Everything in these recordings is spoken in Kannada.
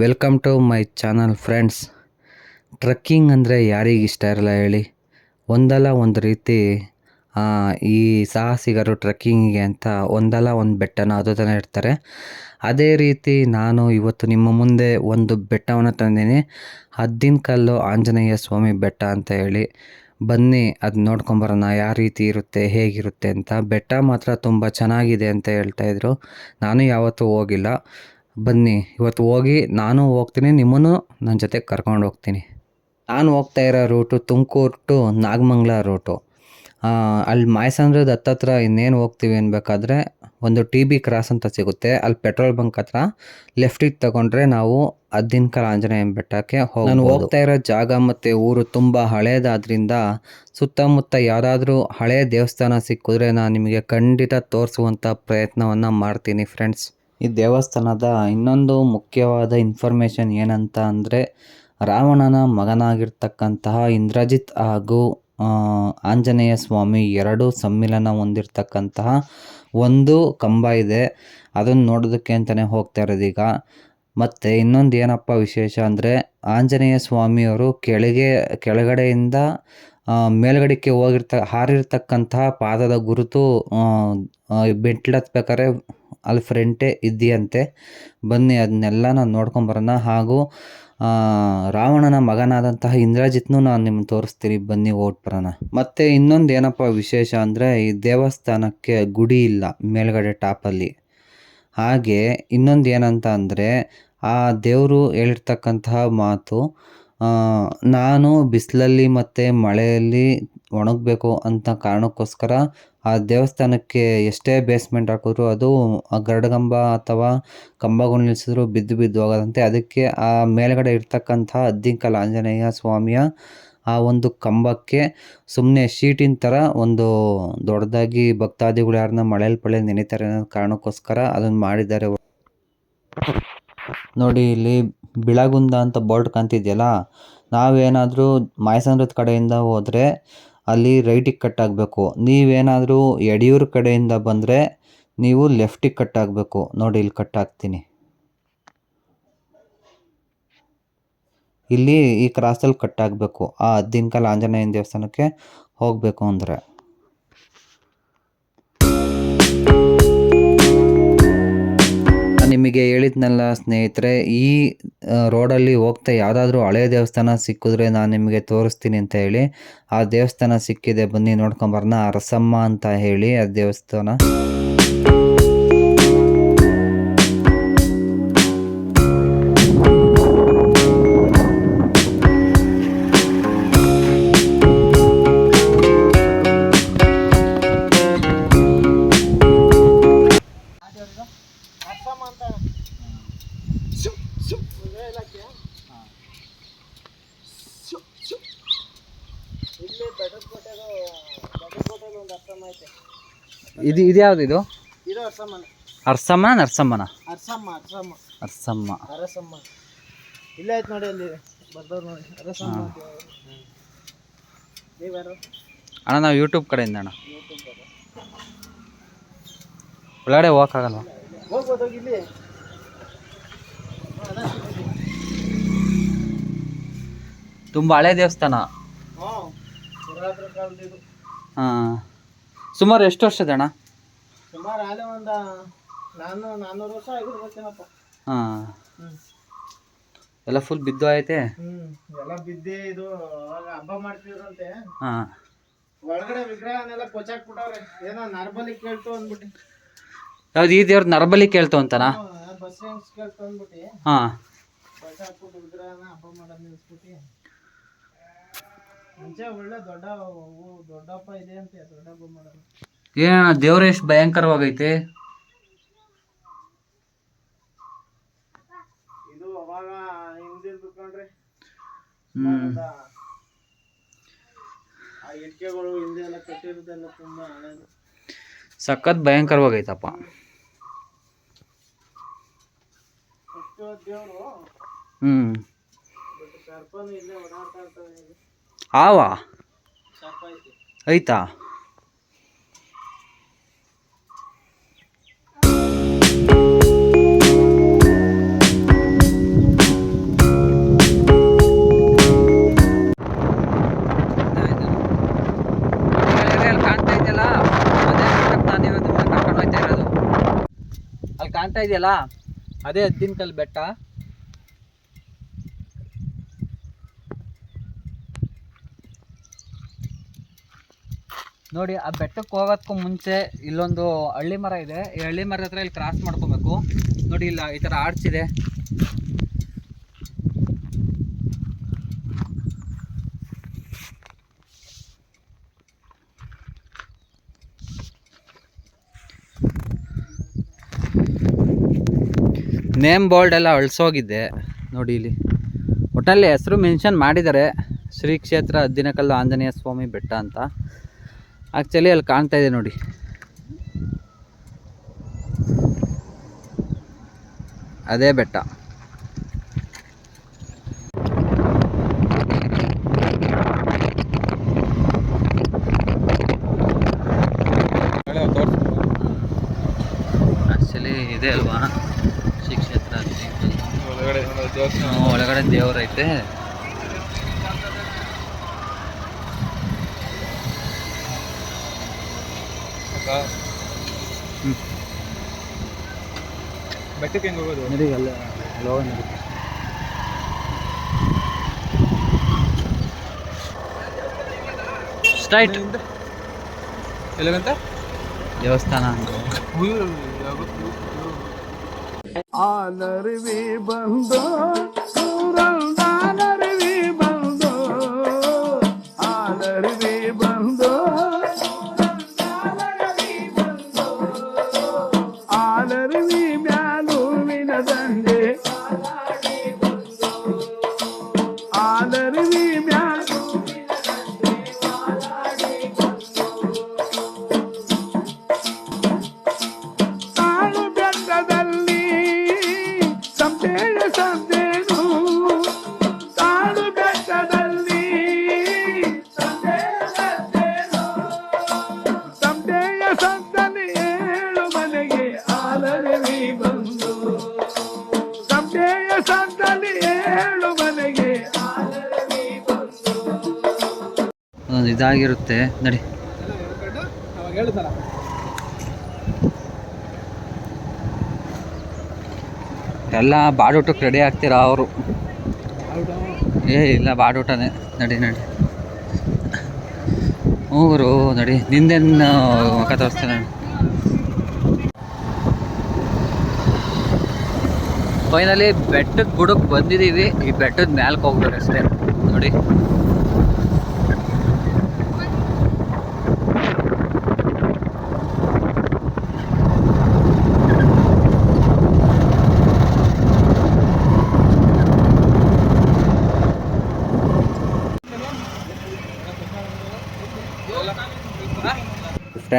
Welcome to my channel friends trekking ಅಂದರೆ ಯಾರಿಗೆ ಇಷ್ಟ ಇರಲ್ಲ ಹೇಳಿ. ಒಂದಲ್ಲ ಒಂದು ರೀತಿ ಈ ಸಾಹಸಿಗರು ಟ್ರಕ್ಕಿಂಗಿಗೆ ಅಂತ ಒಂದಲ್ಲ ಒಂದು ಬೆಟ್ಟನ ಹತ್ತುತ್ತಾನೆ ಇರ್ತಾರೆ ಅದೇ ರೀತಿ ನಾನು ಇವತ್ತು ನಿಮ್ಮ ಮುಂದೆ ಒಂದು ಬೆಟ್ಟವನ್ನು ತಂದೀನಿ ಹದ್ದಿನ ಕಲ್ಲು ಆಂಜನೇಯ ಸ್ವಾಮಿ ಬೆಟ್ಟ ಅಂತ ಹೇಳಿ. ಬನ್ನಿ, ಅದು ನೋಡ್ಕೊಂಬರೋಣ ಯಾವ ರೀತಿ ಇರುತ್ತೆ, ಹೇಗಿರುತ್ತೆ ಅಂತ. ಬೆಟ್ಟ ಮಾತ್ರ ತುಂಬ ಚೆನ್ನಾಗಿದೆ ಅಂತ ಹೇಳ್ತಾಯಿದ್ರು ನಾನು ಯಾವತ್ತೂ ಹೋಗಿಲ್ಲ. ಬನ್ನಿ, ಇವತ್ತು ಹೋಗಿ ನಾನು ಹೋಗ್ತೀನಿ, ನಿಮ್ಮನ್ನು ನನ್ನ ಜೊತೆ ಕರ್ಕೊಂಡು ಹೋಗ್ತೀನಿ. ನಾನು ಹೋಗ್ತಾ ಇರೋ route Tumakuru to Nagamangala route ಅಲ್ಲಿ ಮಾಯಸಂದ್ರದ ಹತ್ತತ್ರ ಇನ್ನೇನು ಹೋಗ್ತೀವಿ ಅನ್ಬೇಕಾದ್ರೆ ಒಂದು ಟಿ ಬಿ ಕ್ರಾಸ್ ಅಂತ ಸಿಗುತ್ತೆ. ಅಲ್ಲಿ ಪೆಟ್ರೋಲ್ ಬಂಕ್ ಹತ್ರ ಲೆಫ್ಟಿಗೆ ತಗೊಂಡ್ರೆ ನಾವು ಹದ್ದಿನಕಲ್ ಆಂಜನೇಯ ಬೆಟ್ಟಕ್ಕೆ ಹೋಗಿ ನಾನು ಹೋಗ್ತಾ ಇರೋ ಜಾಗ ಮತ್ತು ಊರು ತುಂಬ ಹಳೇದಾದ್ರಿಂದ ಸುತ್ತಮುತ್ತ ಯಾವುದಾದ್ರೂ ಹಳೆಯ ದೇವಸ್ಥಾನ ಸಿಕ್ಕಿದ್ರೆ ನಾನು ನಿಮಗೆ ಖಂಡಿತ ತೋರಿಸುವಂಥ ಪ್ರಯತ್ನವನ್ನು ಮಾಡ್ತೀನಿ ಫ್ರೆಂಡ್ಸ್ ಈ ದೇವಸ್ಥಾನದ ಇನ್ನೊಂದು ಮುಖ್ಯವಾದ ಇನ್ಫಾರ್ಮೇಷನ್ ಏನಂತ ಅಂದರೆ ರಾವಣನ ಮಗನಾಗಿರ್ತಕ್ಕಂತಹ ಇಂದ್ರಜಿತ್ ಹಾಗೂ ಆಂಜನೇಯ ಸ್ವಾಮಿ ಎರಡೂ ಸಮ್ಮಿಲನ ಹೊಂದಿರ್ತಕ್ಕಂತಹ ಒಂದು ಕಂಬ ಇದೆ. ಅದನ್ನು ನೋಡೋದಕ್ಕೆ ಅಂತಲೇ ಹೋಗ್ತಾ ಇರೋದೀಗ ಮತ್ತು ಇನ್ನೊಂದು ಏನಪ್ಪ ವಿಶೇಷ ಅಂದರೆ ಆಂಜನೇಯ ಸ್ವಾಮಿಯವರು ಕೆಳಗೆ, ಕೆಳಗಡೆಯಿಂದ ಮೇಲ್ಗಡೆಗೆ ಹೋಗಿರ್ತ, ಹಾರಿರ್ತಕ್ಕಂತಹ ಪಾದದ ಗುರುತು ಬೆಟ್ಲತ್ಬೇಕಾದ್ರೆ ಅಲ್ಲಿ ಫ್ರೆಂಟೇ ಇದೆಯಂತೆ ಬನ್ನಿ ಅದನ್ನೆಲ್ಲ ನಾನು ನೋಡ್ಕೊಂಬರೋಣ ಹಾಗೂ ರಾವಣನ ಮಗನಾದಂತಹ ಇಂದ್ರಜಿತ್ನು ನಾನು ನಿಮ್ಗೆ ತೋರಿಸ್ತೀನಿ. ಬನ್ನಿ ಓಟ್ ಬರೋಣ. ಮತ್ತು ಇನ್ನೊಂದು ಏನಪ್ಪ ವಿಶೇಷ ಅಂದರೆ, ಈ ದೇವಸ್ಥಾನಕ್ಕೆ ಗುಡಿ ಇಲ್ಲ, ಮೇಲ್ಗಡೆ ಟಾಪಲ್ಲಿ ಹಾಗೆ, ಇನ್ನೊಂದು ಏನಂತ ಅಂದರೆ, ಆ ದೇವರು ಹೇಳಿರ್ತಕ್ಕಂತಹ ಮಾತು ನಾನು ಬಿಸಿಲಲ್ಲಿ ಮತ್ತು ಮಳೆಯಲ್ಲಿ ಒಣಗಬೇಕು ಅಂತ ಕಾರಣಕ್ಕೋಸ್ಕರ ಆ ದೇವಸ್ಥಾನಕ್ಕೆ ಎಷ್ಟೇ ಬೇಸ್ಮೆಂಟ್ ಹಾಕಿದ್ರು ಅದು ಆ ಗರುಡಗಂಬ ಅಥವಾ ಕಂಬಗಳು ನಿಲ್ಲಿಸಿದ್ರು ಬಿದ್ದು ಬಿದ್ದು ಹೋಗದಂತೆ. ಅದಕ್ಕೆ ಆ ಮೇಲ್ಗಡೆ ಇರ್ತಕ್ಕಂಥ ಅದ್ದಿಂಕಲ್ ಆಂಜನೇಯ ಸ್ವಾಮಿಯ ಆ ಒಂದು ಕಂಬಕ್ಕೆ ಸುಮ್ಮನೆ ಶೀಟಿನ ಥರ ಒಂದು ದೊಡ್ಡದಾಗಿ ಭಕ್ತಾದಿಗಳು ಯಾರನ್ನ ಮಳೆಯಲ್ಲಿ ಪಳೆ ನೆನೀತಾರೆ ಅನ್ನೋ ಕಾರಣಕ್ಕೋಸ್ಕರ ಅದನ್ನು ಮಾಡಿದ್ದಾರೆ ನೋಡಿ ಇಲ್ಲಿ ಬಿಳಗುಂದ ಅಂತ ಬೋರ್ಡ್ ಕಾಣ್ತಿದೆಯಲ್ಲ? ನಾವೇನಾದರೂ ಮಾಯಸಂದ್ರದ ಕಡೆಯಿಂದ ಹೋದರೆ ಅಲ್ಲಿ ರೈಟಿಗೆ ಕಟ್ ಆಗಬೇಕು ನೀವೇನಾದರೂ ಯಡಿಯೂರು ಕಡೆಯಿಂದ ಬಂದರೆ ನೀವು ಲೆಫ್ಟಿಗೆ ಕಟ್ ಆಗಬೇಕು ನೋಡಿ, ಇಲ್ಲಿ ಕಟ್ ಆಗ್ತೀನಿ ಇಲ್ಲಿ ಈ ಕ್ರಾಸಲ್ಲಿ ಕಟ್ ಆಗಬೇಕು ಆ ದಿನಕಲ್ ಆಂಜನೇಯನ ದೇವಸ್ಥಾನಕ್ಕೆ ಹೋಗಬೇಕು ಅಂದರೆ. ನಿಮಗೆ ಹೇಳಿದ್ನಲ್ಲ ಸ್ನೇಹಿತರೆ, ಈ ರೋಡಲ್ಲಿ ಹೋಗ್ತಾ ಯಾವುದಾದ್ರೂ ಹಳೆಯ ದೇವಸ್ಥಾನ ಸಿಕ್ಕಿದ್ರೆ ನಾನು ನಿಮಗೆ ತೋರಿಸ್ತೀನಿ ಅಂತ ಹೇಳಿ, ಆ ದೇವಸ್ಥಾನ ಸಿಕ್ಕಿದೆ ಬನ್ನಿ ನೋಡ್ಕೊಂಬರೋಣ ಅರಸಮ್ಮ ಅಂತ ಹೇಳಿ ಆ ದೇವಸ್ಥಾನ. ಇದು ಇದು ಯಾವ್ದು ಇದು? ಇದು ಅರ್ಸಮ್ಮನ. ಅರ್ಸಮ್ಮ ನರ್ಸಮ್ಮನ? ಅರ್ಸಮ್ಮ ಅರ್ಸಮ್ಮ. ಅರ್ಸಮ್ಮ. ಅರಸಮ್ಮ. ಇಲ್ಲೇ ಐತೆ ನೋಡಿ ಅಲ್ಲಿ. ಬರ್ದವ್ರು ನೋಡಿ. ಅರಸಮ್ಮ ಅಂತ ನೀವ್ಯಾರು? ಅಣ್ಣ ನಾವು ಯೂಟ್ಯೂಬ್ ಕಡೆಯಿಂದ ಅಣ್ಣ. ಒಳಗಡೆ ಹೋಗೋಕ್ಕಾಗಲ್ವ ಹೋಗ್ಬೋದು ಹೋಗಿ ಇಲ್ಲಿ. ತುಂಬ ಹಳೆ ದೇವಸ್ಥಾನ. ಹ್ಞೂ ಪುರಾತನ ಕಾಲದ ಇದು. ಹಾಂ. ಸುಮಾರು ಎಷ್ಟು ವರ್ಷದ ಅಣ್ಣ? ಸುಮಾರು ಆಲೆ ಒಂದು ನಾನು ನಾನ್ನೂರು ವರ್ಷ ಆಗಿರ್ಬೇಕೇನಪ್ಪ ಹಾಂ. ಹ್ಞೂ ಎಲ್ಲ ಫುಲ್ ಬಿದ್ದು ಐತೆ ಹ್ಞೂ ಎಲ್ಲ ಬಿದ್ದೆ ಇದು ಅವಾಗ ಹಬ್ಬ ಮಾಡ್ತಿದ್ರಂತೆ ಹಾಂ. ಒಳಗಡೆ ವಿಗ್ರಹನೆಲ್ಲ ಕೊಚ್ಚಾಕ್ಬಿಟ್ಟವ್ರೆ. ಏನೋ ನರ್ಬಲಿ ಕೇಳ್ತು ಅಂದ್ಬಿಟ್ಟು. ಯಾವ್ದು ಈ ದೇವ್ರ ನರಬಲಿ ಕೇಳ್ತು ಅಂತನಾ? ಬಸ್ ಕೇಳ್ತು ಅಂದ್ಬಿಟ್ಟು. ಹಾಂ. ಬಸ್ ಹಾಕ್ಬಿಟ್ಟು ವಿಗ್ರಹನ ಹಬ್ಬ ಮಾಡೋದು ನಿಲ್ಸ್ಬಿಟ್ಟು. ಮುಂಚೆ ಒಳ್ಳೆ ದೊಡ್ಡ ದೊಡ್ಡಪ್ಪ ದೊಡ್ಡ ಇದೆ ಅಂತೆ ದೊಡ್ಡ ಹಬ್ಬ ಮಾಡೋದು. ಏನಣ್ಣ ದೇವ್ರ ಎಷ್ಟು ಭಯಂಕರವಾಗೈತೆ? ಇದು ಅವಾಗ ಹ್ಮ್. ಆವಾ ಹ್ಞೂ ಕಾಣ್ತಾ ಇದೆಯಲ್ಲ? ಅದೇ ಹದ್ದಿನ ಕಲ್ಲು ಬೆಟ್ಟ. ನೋಡಿ, ಆ ಬೆಟ್ಟಕ್ಕೆ ಹೋಗೋದಕ್ಕೂ ಮುಂಚೆ ಇಲ್ಲೊಂದು ಹಳ್ಳಿ ಮರ ಇದೆ. ಈ ಹಳ್ಳಿ ಮರದ ಹತ್ರ ಇಲ್ಲಿ ಕ್ರಾಸ್ ಮಾಡ್ಕೊಬೇಕು. ನೋಡಿ, ಇಲ್ಲ, ಈ ಥರ ಇದೆ ನೇಮ್ ಬೋರ್ಡ್ ಎಲ್ಲ ಅಳಿಸೋಗಿದ್ದೆ ನೋಡಿ, ಇಲ್ಲಿ. ಒಟ್ಟಲ್ಲಿ ಹೆಸರು ಮೆನ್ಷನ್ ಮಾಡಿದ್ದಾರೆ. ಶ್ರೀ ಕ್ಷೇತ್ರ ಹದ್ದಿನಕಲ್ಲು ಆಂಜನೇಯ ಸ್ವಾಮಿ ಬೆಟ್ಟ ಅಂತ. ಆ್ಯಕ್ಚುಲಿ ಅಲ್ಲಿ ಕಾಣ್ತಾ ಇದೆ ನೋಡಿ. ಅದೇ ಬೆಟ್ಟ. ಆ್ಯಕ್ಚುಲಿ ಇದೆ ಅಲ್ವಾ? ಶ್ರೀ ಕ್ಷೇತ್ರ. ಒಳಗಡೆ ದೇವ್ರೈತೆ. ಬೆಟ್ಟಕ್ಕೆ ಹೆಂಗೆ ಹೋಗೋದು? ನಡಿಗೆ ಅಲ್ಲ ಅಲ್ಲಿ ಹೋಗೋಣ ನಡಿ. ಸ್ಟ್ರೈಟ್ ಎಲ್ಲಿಗಂತ? ದೇವಸ್ಥಾನ. ಅಂತ ನರಿವಿ ಬಂದು ಒಂದು ಇದಾಗಿರುತ್ತೆ ನಡಿ. ಎಲ್ಲ ಬಾಡೂಟಕ್ಕೆ ರೆಡಿ ಆಗ್ತೀರಾ ಅವರು? ಏ, ಇಲ್ಲ, ಬಾಡೂಟನೇ. ನಡಿ ನಡಿ. ಹೂರು ನಡಿ. ನಿಂದೇನು ಮುಖ ತೋರಿಸ್ತೀನಿ. ಫೈನಲಿ ಬೆಟ್ಟದ ಬುಡಕ್ಕೆ ಬಂದಿದ್ದೀವಿ ಈ ಬೆಟ್ಟದ ಮ್ಯಾಲ್ಗೆ ಹೋಗ್ಬೇಕು ಅಷ್ಟೇ ನೋಡಿ.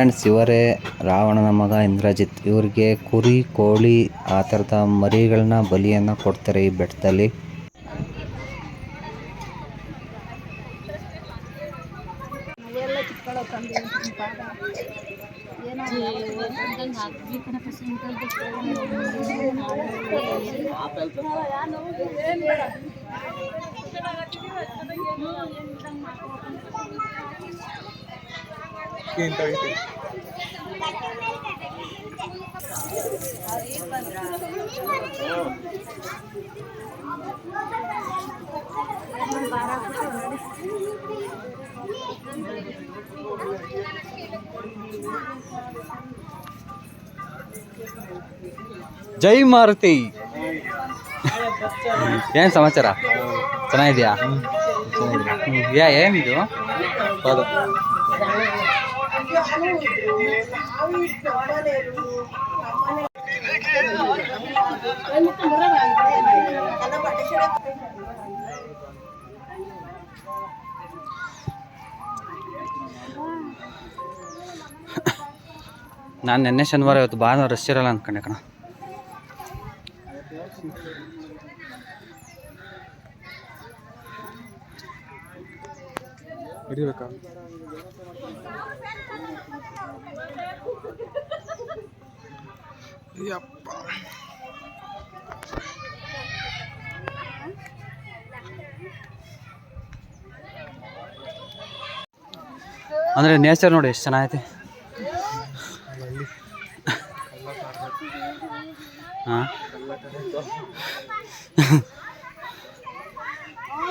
ಫ್ರೆಂಡ್ಸ್ ಇವರೇ ರಾವಣನ ಮಗ ಇಂದ್ರಜಿತ್ ಇವ್ರಿಗೆ ಕುರಿ ಕೋಳಿ ಆ ಥರದ ಮರಿಗಳನ್ನ ಬಲಿಯನ್ನು ಕೊಡ್ತಾರೆ ಈ ಬೆಟ್ಟದಲ್ಲಿ. ಏನು ಜೈ ಮಾರುತಿ. ಏನು ಸಮಾಚಾರ? ಚೆನ್ನಾಗಿದ್ಯಾ? ಯಾ ಏನಿದು? ನಾನು ನಿನ್ನೆ ಶನಿವಾರ ಇವತ್ತು ಭಾನುವಾರ ರಶ್ ಇರಲ್ಲ ಅಂದ್ಕೊಂಡೆ ಕಣ. ಹಿಡಿಬೇಕಾ? ಅಂದರೆ ನೇಚರ್ ನೋಡಿ ಎಷ್ಟು ಚೆನ್ನಾಗೈತೆ.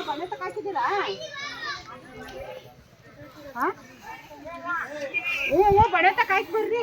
ಬಳೆ ತಗಾಕಿದ್ದೀರಾ ಏ ಏ ಬಳೆ ತಕಾಯ್ತು ಬರ್ರಿ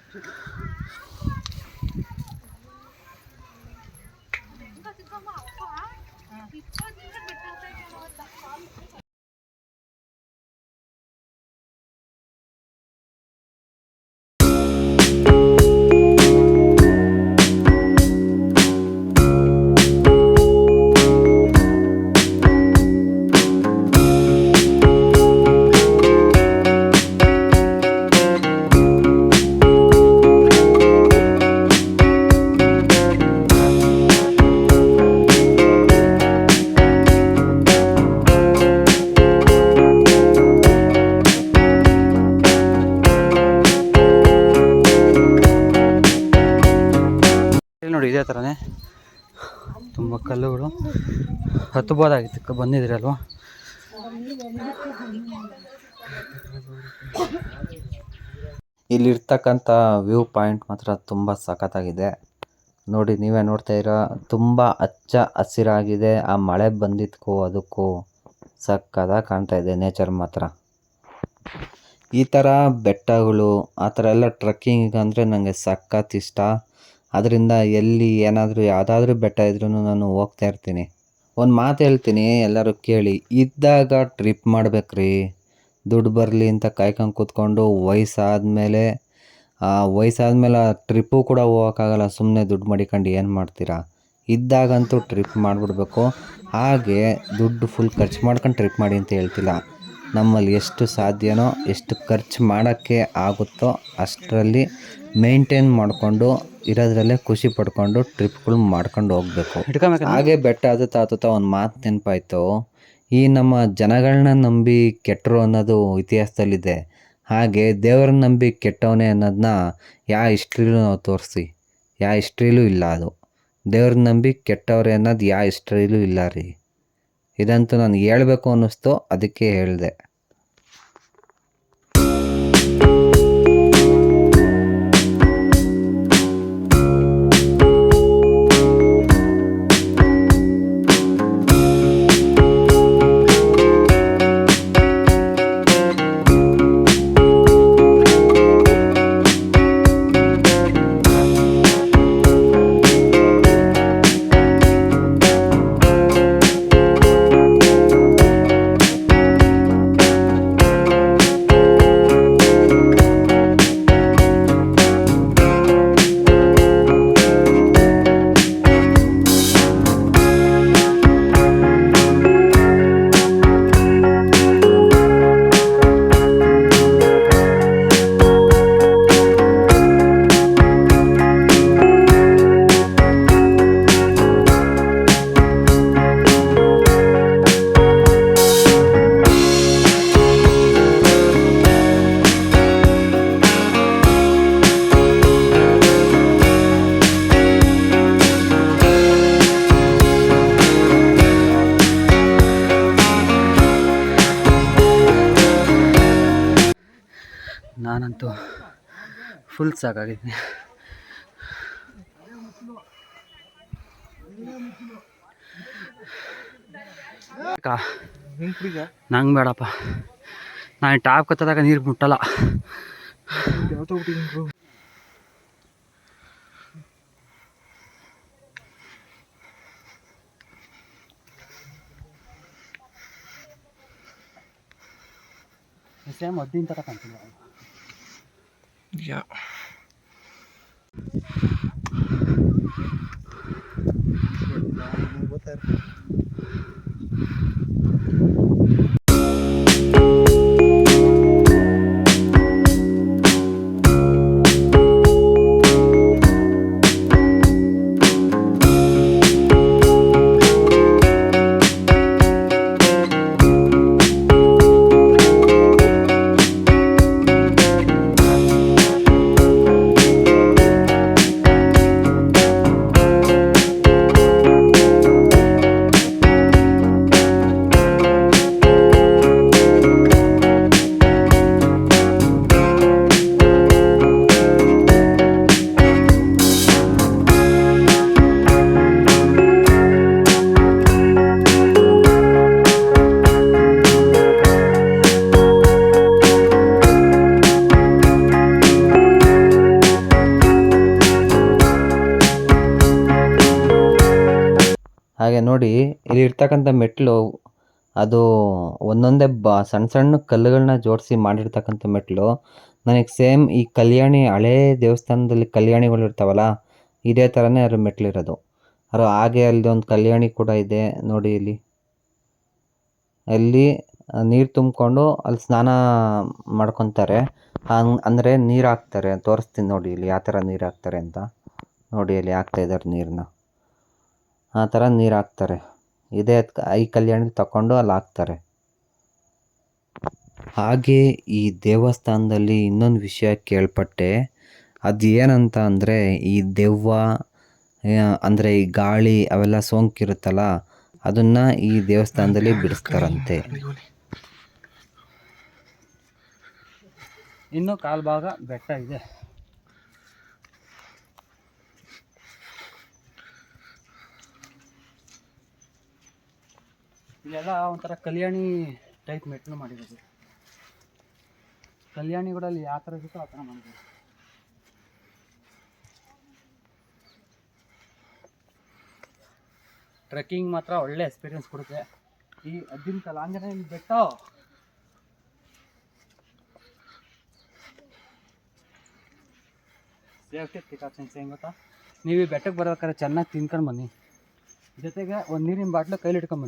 ಇದೇ ಥರನೇ. ತುಂಬ ಕಲ್ಲುಗಳು. ಹತ್ತಬೋದಾಗಿತ್ತು ಬಂದಿದ್ದೀರಲ್ವ ಇಲ್ಲಿರ್ತಕ್ಕಂಥ ವ್ಯೂ ಪಾಯಿಂಟ್ ಮಾತ್ರ ತುಂಬ ಸಖತ್ತಾಗಿದೆ. ನೋಡಿ, ನೀವೇ ನೋಡ್ತಾ ಇರೋ ತುಂಬ ಹಚ್ಚ ಹಸಿರಾಗಿದೆ. ಆ ಮಳೆ ಬಂದಿದ್ದಕ್ಕೂ ಅದಕ್ಕೂ ಸಕ್ಕತ್ತಾಗಿ ಕಾಣ್ತಾ ಇದೆ ನೇಚರ್ ಮಾತ್ರ. ಈ ಥರ ಬೆಟ್ಟಗಳು, ಆ ಥರ ಎಲ್ಲ ಟ್ರಕ್ಕಿಂಗ್ ಅಂದರೆ ನನಗೆ ಸಖತ್ ಇಷ್ಟ. ಅದರಿಂದ ಎಲ್ಲಿ ಏನಾದರೂ ಯಾವುದಾದ್ರೂ ಬೆಟ್ಟ ಇದ್ರೂ ನಾನು ಹೋಗ್ತಾ ಇರ್ತೀನಿ. ಒಂದು ಮಾತು ಹೇಳ್ತೀನಿ, ಎಲ್ಲರೂ ಕೇಳಿ. ಇದ್ದಾಗ ಟ್ರಿಪ್ ಮಾಡ್ಬೇಕ್ರಿ. ದುಡ್ಡು ಬರಲಿ ಅಂತ ಕಾಯ್ಕೊಂಡು ಕೂತ್ಕೊಂಡು ವಯಸ್ಸಾದ್ಮೇಲೆ ವಯಸ್ಸಾದ್ಮೇಲೆ ಆ ಟ್ರಿಪ್ಪು ಕೂಡ ಹೋಗೋಕ್ಕಾಗಲ್ಲ ಸುಮ್ಮನೆ ದುಡ್ಡು ಮಡಿಕೊಂಡು ಏನು ಮಾಡ್ತೀರಾ? ಇದ್ದಾಗಂತೂ ಟ್ರಿಪ್ ಮಾಡಿಬಿಡ್ಬೇಕು. ಹಾಗೆ ದುಡ್ಡು ಫುಲ್ ಖರ್ಚು ಮಾಡ್ಕೊಂಡು ಟ್ರಿಪ್ ಮಾಡಿ ಅಂತ ಹೇಳ್ತಿಲ್ಲ. ನಮ್ಮಲ್ಲಿ ಎಷ್ಟು ಸಾಧ್ಯನೋ, ಎಷ್ಟು ಖರ್ಚು ಮಾಡೋಕ್ಕೆ ಆಗುತ್ತೋ ಅಷ್ಟರಲ್ಲಿ ಮೇಂಟೈನ್ ಮಾಡಿಕೊಂಡು ಇರೋದ್ರಲ್ಲೇ ಖುಷಿ ಪಡ್ಕೊಂಡು ಟ್ರಿಪ್ಗಳು ಮಾಡ್ಕೊಂಡು ಹೋಗ್ಬೇಕು. ಹಾಗೆ ಬೆಟ್ಟ ಹತ್ತುತ್ತಾ ಹತ್ತುತ್ತಾ ಒಂದು ಮಾತು ನೆನಪಾಯ್ತು. ಈ ನಮ್ಮ ಜನಗಳನ್ನ ನಂಬಿ ಕೆಟ್ಟರು ಅನ್ನೋದು ಇತಿಹಾಸದಲ್ಲಿದೆ. ಹಾಗೆ ದೇವ್ರನ್ನ ನಂಬಿ ಕೆಟ್ಟವನೇ ಅನ್ನೋದನ್ನ ಯಾವ ಹಿಸ್ಟ್ರಿಲೂ ನಾವು ತೋರಿಸಿ ಯಾವ ಹಿಸ್ಟ್ರಿಲೂ ಇಲ್ಲ ಅದು. ದೇವ್ರನ್ನ ನಂಬಿ ಕೆಟ್ಟವ್ರೆ ಅನ್ನೋದು ಯಾವ ಹಿಸ್ಟ್ರಿಲೂ ಇಲ್ಲ ರೀ. ಇದಂತೂ ನಾನು ಹೇಳಬೇಕು ಅನ್ನಿಸ್ತು ಅದಕ್ಕೆ ಹೇಳಿದೆ. ಅಕ್ಕ, ನಂಗೆ ಬೇಡಪ್ಪ. ನಾನು ಟ್ಯಾಪ್ ಕತ್ತದಾಗ ನೀರು ಮುಟ್ಟಲ್ಲ. ಸೇಮ್ ಹದ್ದಿನ ಥರ ಕಾಣ್ತಿಲ್ಲ. Вот это. ಹಾಗೆ ನೋಡಿ, ಇಲ್ಲಿ ಇರ್ತಕ್ಕಂಥ ಮೆಟ್ಲು ಅದು ಒಂದೊಂದೇ ಬ ಸಣ್ಣ ಸಣ್ಣ ಕಲ್ಲುಗಳನ್ನ ಜೋಡಿಸಿ ಮಾಡಿರ್ತಕ್ಕಂಥ ಮೆಟ್ಲು ನನಗೆ ಸೇಮ್ ಈ ಕಲ್ಯಾಣಿ, ಹಳೇ ದೇವಸ್ಥಾನದಲ್ಲಿ ಕಲ್ಯಾಣಿಗಳು ಇರ್ತಾವಲ್ಲ, ಇದೇ ಥರನೇ ಅದ್ರ ಮೆಟ್ಲಿರೋದು ಅದು ಹಾಗೆ ಅಲ್ಲಿ ಒಂದು ಕಲ್ಯಾಣಿ ಕೂಡ ಇದೆ ನೋಡಿ ಇಲ್ಲಿ. ಅಲ್ಲಿ ನೀರು ತುಂಬಿಕೊಂಡು ಅಲ್ಲಿ ಸ್ನಾನ ಮಾಡ್ಕೊತಾರೆ. ಅಂದರೆ ನೀರು ಹಾಕ್ತಾರೆ, ತೋರಿಸ್ತೀನಿ ನೋಡಿ ಇಲ್ಲಿ, ಯಾವ ಥರ ನೀರು ಹಾಕ್ತಾರೆ ಅಂತ. ನೋಡಿ ಅಲ್ಲಿ ಹಾಕ್ತಾ ಇದ್ದಾರೆ ನೀರನ್ನ ಆ ಥರ ನೀರು ಹಾಕ್ತಾರೆ. ಇದೇ ಐ ಕಲ್ಯಾಣ ತಗೊಂಡು ಅಲ್ಲಿ ಹಾಕ್ತಾರೆ. ಹಾಗೆ ಈ ದೇವಸ್ಥಾನದಲ್ಲಿ ಇನ್ನೊಂದು ವಿಷಯ ಕೇಳ್ಪಟ್ಟೆ. ಅದು ಏನಂತ ಅಂದರೆ ಈ ದೆವ್ವ ಅಂದರೆ ಈ ಗಾಳಿ ಅವೆಲ್ಲ ಸೋಂಕಿರುತ್ತಲ್ಲ, ಅದನ್ನು ಈ ದೇವಸ್ಥಾನದಲ್ಲಿ ಬಿಡಿಸ್ತಾರಂತೆ. ಇನ್ನು ಕಾಲು ಭಾಗ ಬೆಟ್ಟ ಇದೆ. ಇಲ್ಲೆಲ್ಲ ಒಂಥರ ಕಲ್ಯಾಣಿ ಟೈಪ್ ಮೆಟ್ಲು ಮಾಡಿರೋದು. ಕಲ್ಯಾಣಿಗಳಲ್ಲಿ ಯಾವ ಥರ ಇರುತ್ತೋ ಆ ಥರ ಮಾಡಿದ್ದಾರೆ. ಟ್ರೆಕ್ಕಿಂಗ್ ಮಾತ್ರ ಒಳ್ಳೆ ಎಕ್ಸ್ಪೀರಿಯನ್ಸ್ ಕೊಡುತ್ತೆ. ಈ ಅದ್ದಿನ ಕಾಲ ಆಂಜನೇಯನ ಬೆಟ್ಟ. ಸೇಫ್ಟಿ ಪ್ರಿಕಾಷನ್ಸ್ ಏನು ಗೊತ್ತಾ? ನೀವು ಈ ಬೆಟ್ಟಕ್ಕೆ ಬರ್ಬೇಕಾದ್ರೆ ಚೆನ್ನಾಗಿ ತಿನ್ಕೊಂಡು ಬನ್ನಿ. ಜೊತೆಗೆ ಒಂದು ನೀರಿನ ಬಾಟ್ಲು ಕೈಲಿ ಇಟ್ಕೊಂಡು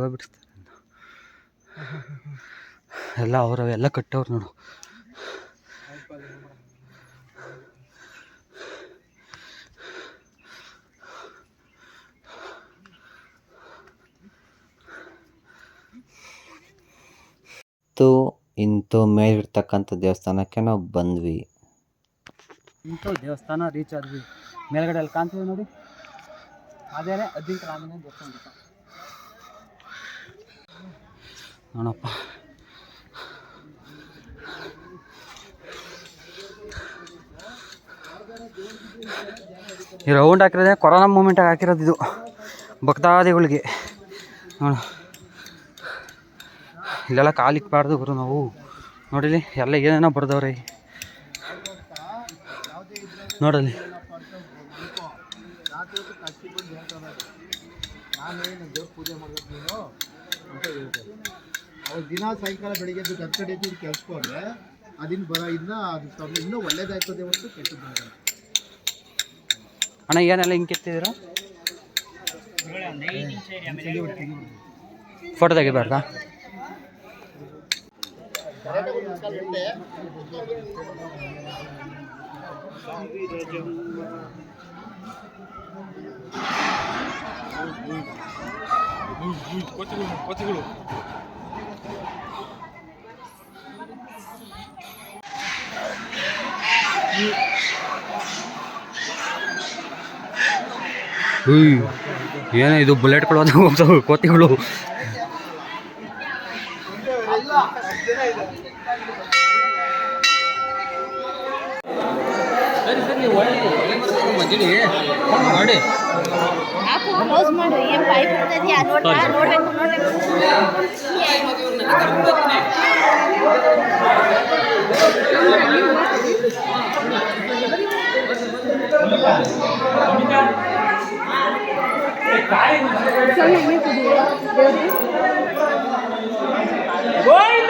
ದೆವ್ವ ಬಿಡಿಸ್ತಾರೆ ಎಲ್ಲ ಅವ್ರವ ಎಲ್ಲ ಕಟ್ಟವ್ರು ನೋಡು. ಮತ್ತು ಇಂಥ ಮೇಲಿರ್ತಕ್ಕಂಥ ದೇವಸ್ಥಾನಕ್ಕೆ ನಾವು ಬಂದ್ವಿ. ಇಂಥ ದೇವಸ್ಥಾನ ರೀಚ್ ಆದ್ವಿ. ಮೇಲ್ಗಡೆ ಅಲ್ಲಿ ಕಾಣ್ತೀವಿ ನೋಡಿ. ಅದೇನೆ ಅದಿಕ್ಕೆ ರಾಮನೇ ದೇವಸ್ಥಾನ ಗೊತ್ತಾ ನೋಡಪ್ಪ. ಈ ರೌಂಡ್ ಹಾಕಿರೋದೇ ಕೊರೋನಾ ಮೂಮೆಂಟಾಗಿ ಹಾಕಿರೋದು ಇದು. ಭಕ್ತಾದಿಗಳಿಗೆ. ನೋಡ. ಇಲ್ಲೆಲ್ಲ ಕಾಲಿಕ್ಬಾರ್ದು ಗುರು ನಾವು. ನೋಡಿಲಿ, ಎಲ್ಲ ಏನೇನೋ ಬರ್ದವ್ರಿ. ನೋಡಲಿ. ಪೂಜೆ ದಿನ ಸಾಯಂಕಾಲ ಬೆಳಿಗ್ಗೆ ಎದ್ದು ಗರ್ಕ ಡೇಟಿ ಕೆಲ್ಸ್ಕೊಂಡ್ರೆ ಅದಿನ ಬರ ಇದನ್ನ ಅದು ಸ್ವಲ್ಪ ಇನ್ನೂ ಒಳ್ಳೇದಾಯ್ತದೆ ಹೊರತು ಕೆಟ್ಟದ್ದಾಗಲ್ಲ ಅಣ್ಣ ಏನೆಲ್ಲ ಹಿಂಗೆ ಕೆತ್ತಿದ್ರು ಫೋಟೋ ತೆಗಿಬಾರ್ದಾ ಉಯ್ ಏನೇ ಇದು ಬುಲೆಟ್ಗಳು ಅಂತ ಹೋಗ್ತಾವೆ ಕೋತಿಗಳು. ಮಾಡಿ. ಕ್ಲೋಸ್ ಮಾಡು. ಏನ್ ಪೈಪ್ ನೋಡ್ತಾ ನೋಡ್ಬೇಕು ನೋಡ್ಬೇಕು. சொல்லுங்க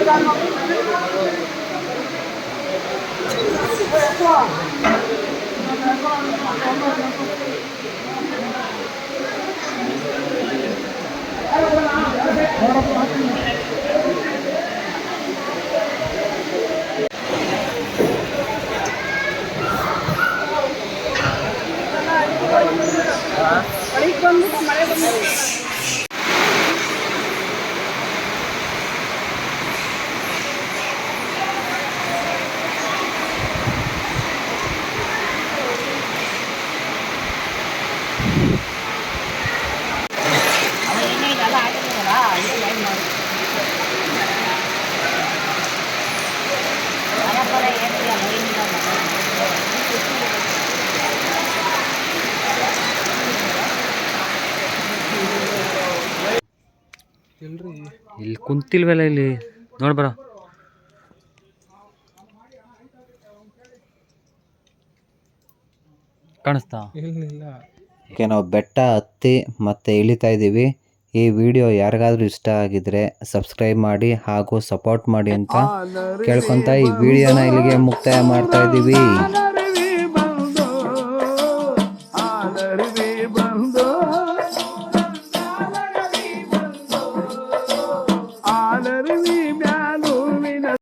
嗯好的好的好 ಇಲ್ಲಿ ಕುಂತಿಲ್ವಲ್ಲ ಇಲ್ಲಿ? ನೋಡ್ಬರ ಕಾಣಿಸ್ತಾ? ಓಕೆ ನಾವು ಬೆಟ್ಟ ಹತ್ತಿ ಮತ್ತೆ ಇಳಿತಾ ಇದ್ದೀವಿ. ಈ ವಿಡಿಯೋ ಯಾರಿಗಾದ್ರೂ ಇಷ್ಟ ಆಗಿದ್ರೆ ಸಬ್ಸ್ಕ್ರೈಬ್ ಮಾಡಿ ಹಾಗೂ ಸಪೋರ್ಟ್ ಮಾಡಿ ಅಂತ ಕೇಳ್ಕೊಂತ ಈ ವಿಡಿಯೋನ ಇಲ್ಲಿಗೆ ಮುಕ್ತಾಯ ಮಾಡ್ತಾ ಇದ್ದೀವಿ.